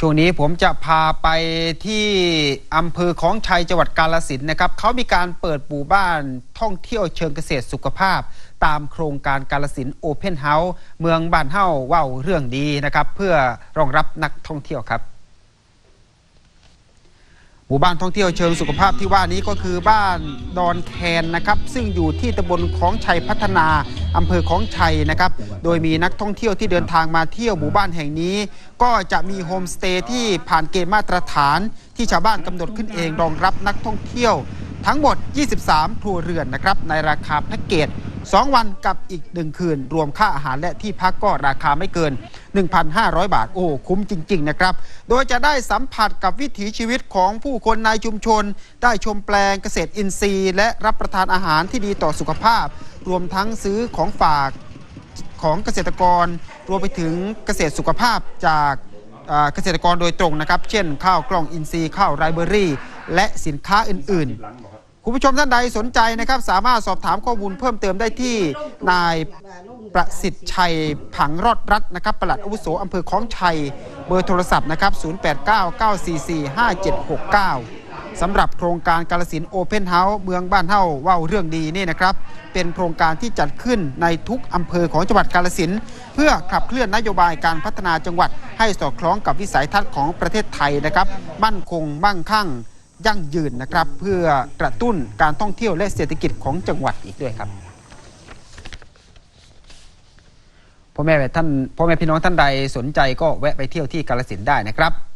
ช่วงนี้ผมจะพาไปที่อำเภอของชัยจังหวัดกาลสินนะครับเขามีการเปิดปู่บ้านท่องเที่ยวเชิงเกษตรสุขภาพ ตามโครงการกาลสินโอเพนเฮาส์เมืองบ้านเฮาว่าเรื่องดีนะครับ เพื่อรองรับนักท่องเที่ยวครับ หมู่บ้านท่องเที่ยวเชิงสุขภาพที่ว่านี้ก็คือบ้านดอนแคนนะครับซึ่งอยู่ที่ตำบลของชัยพัฒนาอำเภอของชัยนะครับโดยมีนักท่องเที่ยวที่เดินทางมาเที่ยวหมู่บ้านแห่งนี้ ก็จะมีโฮมสเตย์ที่ผ่านเกณฑ์มาตรฐาน ที่ชาวบ้านกำหนดขึ้นเองรองรับนักท่องเที่ยว ทั้งหมด 23 ครัวเรือนนะครับในราคาแพ็กเกจ 2 วันกับอีก 1 คืน รวมค่าอาหารและที่พักก็ราคาไม่เกิน 1,500 บาท โอ้คุ้มจริง ๆ นะครับ โดยจะได้สัมผัสกับวิถีชีวิตของผู้คนในชุมชน ได้ชมแปลงเกษตรอินทรีย์ และรับประทานอาหารที่ดีต่อสุขภาพ รวมทั้งซื้อของฝากของเกษตรกร รวมไปถึงเกษตรสุขภาพจากเกษตรกรโดยตรงนะครับ เช่น ข้าวกล้องอินทรีย์ ข้าวไรเบอรี่ และสินค้าอื่นๆ คุณผู้ชมท่านใดสนใจนะครับ สามารถสอบถามข้อมูลเพิ่มเติมได้ที่นายประสิทธิ์ชัยผังรอดรัตนะครับปลัดอาวุโสอำเภอคล้องชัย เบอร์โทรศัพท์นะครับ 0899445769 สำหรับโครงการกาลสินโอเพนเฮาส์เมืองบ้านเฮาว้าเรื่องดีนี่นะครับ เป็นโครงการที่จัดขึ้นในทุกอำเภอของจังหวัดกาลสินเพื่อขับเคลื่อนนโยบายการพัฒนาจังหวัด ให้สอดคล้องกับวิสัยทัศน์ของประเทศไทยนะครับ มั่นคงมั่งคั่ง ยั่งยืนนะครับ เพื่อกระตุ้นการท่องเที่ยวและเศรษฐกิจของจังหวัดอีกด้วยครับพ่อแม่ท่านพ่อแม่พี่น้องท่านใดสนใจก็แวะไปเที่ยวที่กาลสินได้นะครับ